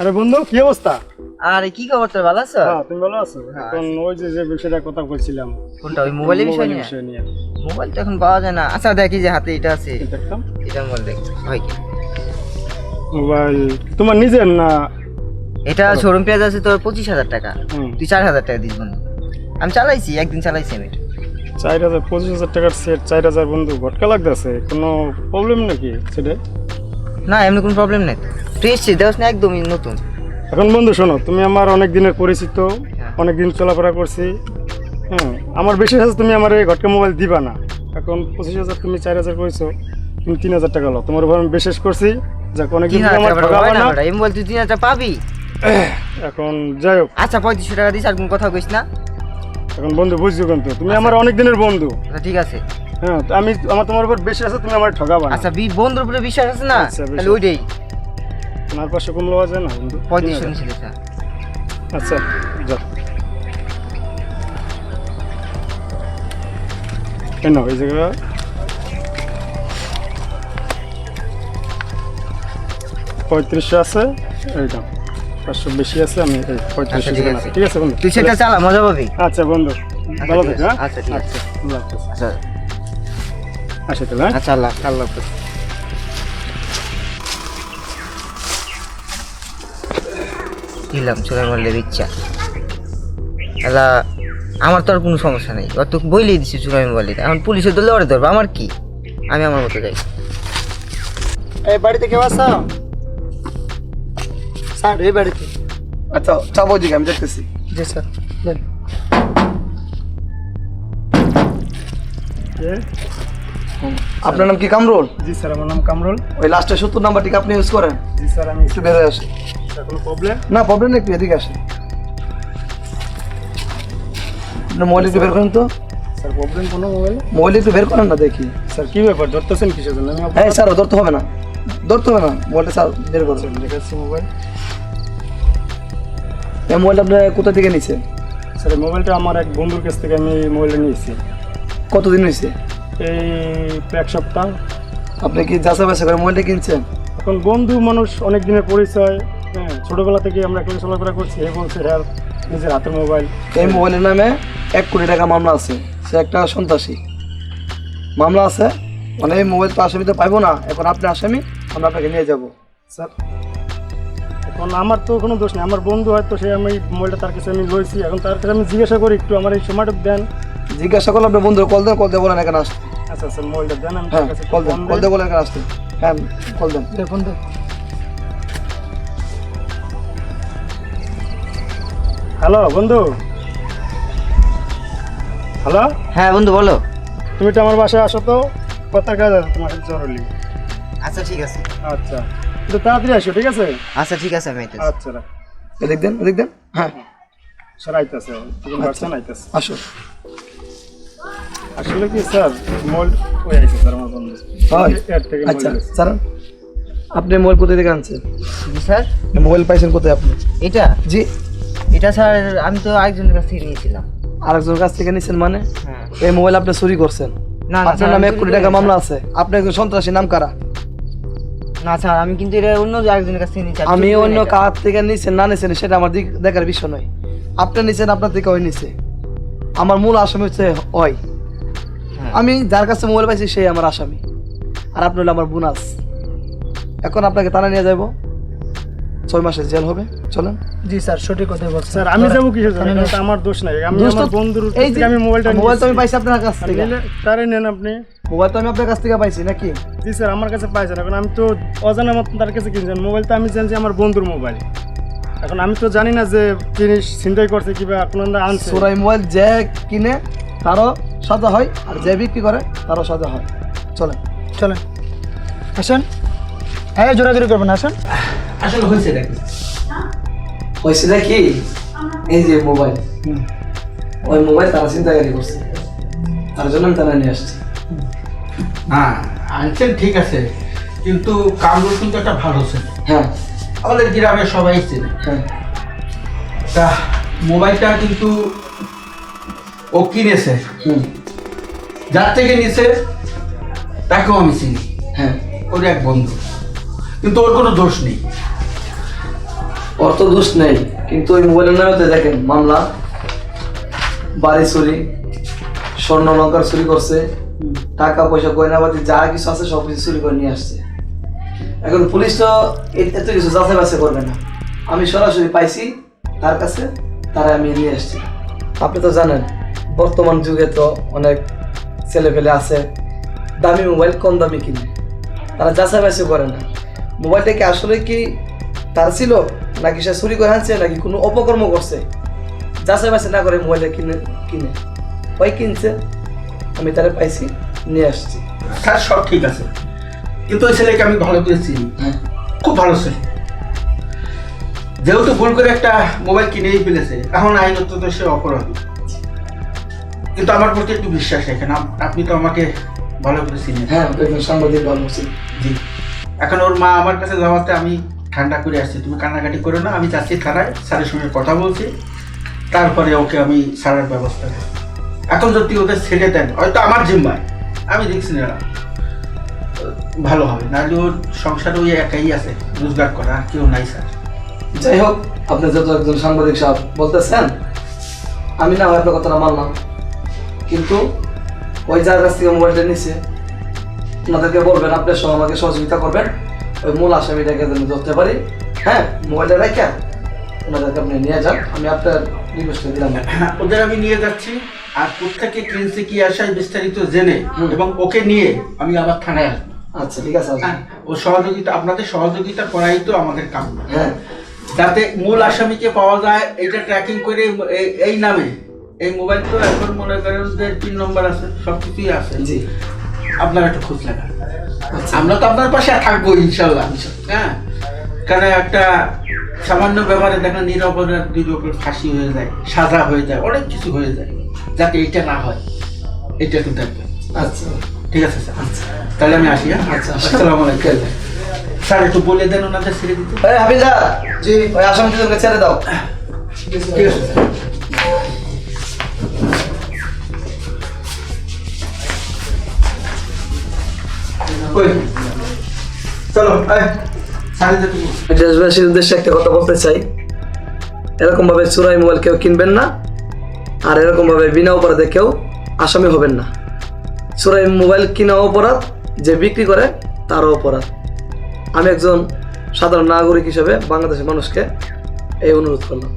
আরে বন্ধু কি অবস্থা? আরে কি খবর তোর? ভালো আছো? হ্যাঁ তুমি ভালো আছো? এখন ওই যে যে বিষয়টা কথা বলছিলাম। কোনটা ওই মোবাইলের বিষয় নিয়ে? বিষয় নিয়ে। মোবাইল তো এখন পাওয়া যায় না। আচ্ছা দেখি যে হাতে এটা আছে। দেখতাম। এটা মোবাইল দেখ কি? মোবাইল তোমার নিজের না? এটা শোরুম পেঁয়াজ আছে তোর পঁচিশ হাজার টাকা। তুই চার হাজার টাকা দিস বন্ধু। আমি চালাইছি একদিন চালাইছি আমি চার হাজার পঁচিশ হাজার টাকার সেট চার হাজার বন্ধু ঘটকা লাগতেছে। কোনো প্রবলেম নাকি সেটা না এমনি কোনো প্রবলেম নেই তুই এসছিস দেওয়াস না একদমই নতুন। এখন বন্ধু শোনো তুমি আমার অনেক দিনের পরিচিত হ্যাঁ। অনেক দিন চলাফেরা করছি হ্যাঁ আমার বেশি তুমি আমার এই ঘটকা মোবাইল দিবা না। এখন পঁচিশ হাজার তুমি চার হাজার করেছ তুমি তিন হাজার টাকা লো তোমার উপর আমি করছি যাক অনেক দিন আমার ঠকাবা না তুই তিন হাজার পাবি? এখন যাই হোক। আচ্ছা পঁয়ত্রিশশো টাকা দিস আর কোনো কথা কইস না। এখন বন্ধু বুঝছ কিন্তু তুমি আমার অনেক দিনের বন্ধু। আচ্ছা ঠিক আছে। হ্যাঁ আমি আমার তোমার উপর বেশি আছে তুমি আমার ঠকাবা আচ্ছা বন্ধুর উপরে বিশ্বাস আছে না? আচ্ছা, তাহলে ওইটাই। আমার পাশে কম লওয়া যায় না পঁয়ত্রিশশো নিছিল স্যার। আচ্ছা যাও। কেন এই জায়গা পঁয়ত্রিশশো আছে এইটা পাঁচশো বেশি আছে আমি পঁয়ত্রিশশো আচ্ছা, ঠিক আছে। বন্ধু? তুই সেটা চালা মজা পাবি। আচ্ছা বন্ধু ভালো থেকো আছে, হ্যাঁ? আচ্ছা, ঠিক আছে। আচ্ছা তাহলে হ্যাঁ? আচ্ছা আল্লাহ আল্লাহ হাফেজ। দিলাম চলে মারলের ইচ্ছা এলা আমার তো আর কোনো সমস্যা নেই। ওর তো বইলেই দিছি চুরামি বলে এখন পুলিশে ধরলে ওরে ধরবো আমার কি? আমি আমার মতো যাই। এই বাড়িতে কেউ আসা স্যার এই বাড়িতে। আচ্ছা চাবো দিকে আমি দেখতেছি। জি স্যার? আপনার নাম কি কামরুল? জি স্যার আমার নাম কামরুল। ওই লাস্টের সত্তর নাম্বারটিকে আপনি ইউজ করেন। জি স্যার আমি একটু বের হয়ে আসে কোনো প্রবলেম না প্রবলেম নেই একটু এদিকে আসে আপনার মোবাইল একটু বের করেন তো। স্যার প্রবলেম কোনো মোবাইল মোবাইল একটু বের করেন না দেখি। স্যার কি ব্যাপার? ধরতেছেন কিসের জন্য? আমি হ্যাঁ স্যার ধরতে হবে না। ধরতে হবে না মোবাইলটা স্যার বের করুন আপনার দেখাচ্ছি মোবাইল এই মোবাইলটা আপনি কোথা থেকে নিছেন? স্যার মোবাইলটা আমার এক বন্ধুর কাছ থেকে আমি মোবাইলটা নিয়েছি। কতদিন হয়েছে? এই এক সপ্তাহ। আপনি কি যাচা বাসা করে মোবাইলটা কিনছেন? এখন বন্ধু মানুষ অনেক দিনের পরিচয় হ্যাঁ ছোটোবেলা থেকে আমরা একসাথে চলাফেরা করছি। এ বলছে হ্যাঁ নিজের হাতের মোবাইল। এই মোবাইলের নামে এক কোটি টাকা মামলা আছে। সে একটা সন্ত্রাসী। মামলা আছে। মানে এই মোবাইল তো আসামি তো পাইবো না। এখন আপনি আসামি আমরা আপনাকে নিয়ে যাব। স্যার এখন আমার তো কোনো দোষ নেই। আমার বন্ধু হয়তো সে আমি মোবাইলটা তার কাছে আমি লইছি। এখন তার কাছে আমি জিজ্ঞাসা করি একটু আমার এই সময়টা দেন। জিজ্ঞাসা করলে আপনার বন্ধু কল দেন কল দিয়ে বলেন এখানে আসতে। আচ্ছা স্যার মোবাইলটা দেন আমি হ্যাঁ কল দেন কল। দিয়ে বলেন এখানে আসতে। হ্যাঁ কল দেন। দেখুন দেন হ্যালো বন্ধু। হ্যালো। হ্যাঁ বন্ধু বলো। তুমি তো আমার বাসায় আসো তো? কথার কাজ আছে তোমার? জরুরি। আচ্ছা ঠিক আছে। আচ্ছা। একটু তাড়াতাড়ি আসো ঠিক আছে? আচ্ছা ঠিক আছে আমি আইতেছি। আচ্ছা রাখ। এদিক দেন এদিক দেন হ্যাঁ। স্যার আইতেছে। আইতেছে। আসো। আসলে কি স্যার মোবাইল ওই আইছে স্যার আমার বন্ধু? এর থেকে আচ্ছা স্যার আপনি মোবাইল কোথায় থেকে আনছেন? স্যার। মোবাইল পাইছেন কোথায় আপনি? এটা? জি। এটা স্যার আমি তো আরেকজনের কাছ থেকে নিয়েছিলাম। আরেকজনের কাছ থেকে নিছেন মানে? হ্যাঁ। এই মোবাইল আপনি চুরি করছেন। না না আপনার স্যার, নামে এক কোটি টাকা মামলা আছে। আপনি একজন সন্ত্রাসী নাম কারা? না স্যার আমি কিন্তু এটা অন্য আরেকজনের কাছ থেকে নিয়েছি আমি অন্য। কার থেকে নিছেন না নিছেন সেটা আমার দিক দেখার বিষয় নয়। আপনি নিছেন আপনার থেকে ওই নিছে। আমার মূল আসামি হচ্ছে ওই। হ্যাঁ। আমি যার কাছে মোবাইল পাইছি সেই আমার আসামি। আর আপনি হলো আমার বোনাস। এখন আপনাকে তারা নিয়ে যাব ছয় মাসের জেল হবে চলেন। জি স্যার সঠিক বলছেন। স্যার আমি যাব কিসের জন্য? এটা তো আমার দোষ নাই। আমি আমার বন্ধুর এই যে আমি মোবাইলটা মোবাইল তো আমি পাইছি আপনার কাছ থেকে। তারে নেন আপনি। মোবাইল তো আমি আপনার কাছ থেকে পাইছি নাকি? জি স্যার আমার কাছে পাইছেন। এখন আমি তো অজানা মতন তার কাছে কিনছেন মোবাইল তো আমি জানছি আমার বন্ধুর মোবাইল। এখন আমি তো জানি না যে জিনিস ছিনতাই করছে কিবা কোনো আনছে। সোরাই মোবাইল যে কিনে তারও সাজা হয় আর যে বিক্রি করে তারও সাজা হয়। চলেন। চলেন। আসেন। হ্যাঁ জোরাজোরি করবেন আসেন। আসলে হয়েছে নাকি হয়েছে নাকি এই যে মোবাইল। ওই মোবাইল তারা চিন্তাকারী করছে। তার জন্য আমি তারা নিয়ে আসছি। হ্যাঁ আনছেন ঠিক আছে। কিন্তু কামরুল কিন্তু একটা ভালো ছেলে। হ্যাঁ। আমাদের গ্রামে সবাই চেনে। হ্যাঁ। তা মোবাইলটা কিন্তু ও কিনেছে। হুম। যার থেকে নিছে তাকেও আমি চিনি। হ্যাঁ। ওর এক বন্ধু। কিন্তু ওর কোনো দোষ নেই। ওর তো দোষ নেই, কিন্তু ওই মোবাইলের নামে দেখেন, মামলা, বাড়ি চুরি, স্বর্ণ লঙ্কার চুরি করছে, টাকা পয়সা গয়নাবাতি যা কিছু আছে সব কিছু চুরি করে নিয়ে আসছে। এখন পুলিশ তো এত কিছু যাচাই বাছাই করবে না। আমি সরাসরি পাইছি, তার কাছে, তারা আমি নিয়ে আসছি। আপনি তো জানেন, বর্তমান যুগে তো অনেক ছেলে পেলে আছে, দামি মোবাইল কম দামি কিনে। তারা যাচাই বাছাই করে না। মোবাইলটা কি আসলে কি তার ছিল? নাকি সে চুরি করে আনছে নাকি কোনো অপকর্ম করছে? যাচাই বাছাই না করে মোবাইলটা কিনে কিনে। ওই কিনছে? আমি তারা পাইছি নিয়ে আসছি। স্যার সব ঠিক আছে। কিন্তু ওই ছেলেকে আমি ভালো করে চিনি। হ্যাঁ। খুব ভালো ছেলে। যেহেতু ভুল করে একটা মোবাইল কিনেই ফেলেছে এখন আইনত তো সে অপরাধী। কিন্তু আমার প্রতি একটু বিশ্বাস রাখেন আপ- আপনি তো আমাকে ভালো করে চিনেন। হ্যাঁ সাংবাদিক ভালো জি। এখন ওর মা আমার কাছে যাওয়াতে আমি ঠান্ডা করে আসছি, তুমি কান্নাকাটি করো না, আমি যাচ্ছি থানায়, স্যারের সঙ্গে কথা বলছি, তারপরে ওকে আমি ছাড়ার ব্যবস্থা করি। এখন যদি ওদের ছেড়ে দেন, হয়তো আমার জিম্মায়, আমি দেখছি না ভালো হবে নাহলে ওর সংসার ওই একাই আছে, রোজগার করা, আর কেউ নাই স্যার। যাই হোক, আপনি যত একজন সাংবাদিক সাহেব, বলতেছেন, আমি না আপনার কথাটা মানলাম। কিন্তু ওই যার কাছ থেকে মোবাইলটা নিছে, ওনাদেরকে বলবেন আপনার সঙ্গে আমাকে সহযোগিতা করবেন। ওই মূল আসামিটাকে যেন ধরতে পারি। হ্যাঁ মোবাইলটা রেখে ওনাদেরকে আপনি নিয়ে যান আমি আপনার রিকোয়েস্ট দিলাম। হ্যাঁ, ওদের আমি নিয়ে যাচ্ছি আর কোথেকে কিনছে কি আসায় বিস্তারিত জেনে এবং ওকে নিয়ে আমি আবার থানায় আসব। আচ্ছা ঠিক আছে হ্যাঁ, ও সহযোগিতা আপনাদের সহযোগিতা করাই তো আমাদের কাম হ্যাঁ। যাতে মূল আসামিকে পাওয়া যায় এটা ট্র্যাকিং করে এই- নামে। এই মোবাইল তো এখন মনে করেন যে তিন নম্বর আছে সব কিছুই আছে। জি। আপনারা একটু খোঁজ লাগান। আচ্ছা আমরা তো আপনার পাশে থাকব ইনশাল্লাহ হ্যাঁ? কারণ একটা সামান্য ব্যাপারে দেখেন নিরপরাধ নিরপর ফাঁসি হয়ে যায় সাজা হয়ে যায় অনেক কিছু হয়ে যায় যাতে এটা না হয়। এটা একটু দেখবেন আচ্ছা। ঠিক আছে স্যার? তাহলে আমি আসি হ্যাঁ? আচ্ছা আসসালামু আলাইকুম। স্যার একটু বলে দেন ওনাদের ছেড়ে দিতে। হাফিজা জি। ওই আসামি দুজনকে ছেড়ে দাও। ঠিক আছে চলো উদ্দেশ্যে একটা কথা বলতে চাই। এরকম ভাবে চুরাই মোবাইল কেউ কিনবেন না, আর এরকম ভাবে বিনা অপরাধে কেউ আসামি হবেন না। চুরাই মোবাইল কিনা অপরাধ, যে বিক্রি করে, তারও অপরাধ। আমি একজন সাধারণ নাগরিক হিসেবে বাংলাদেশের মানুষকে এই অনুরোধ করলাম।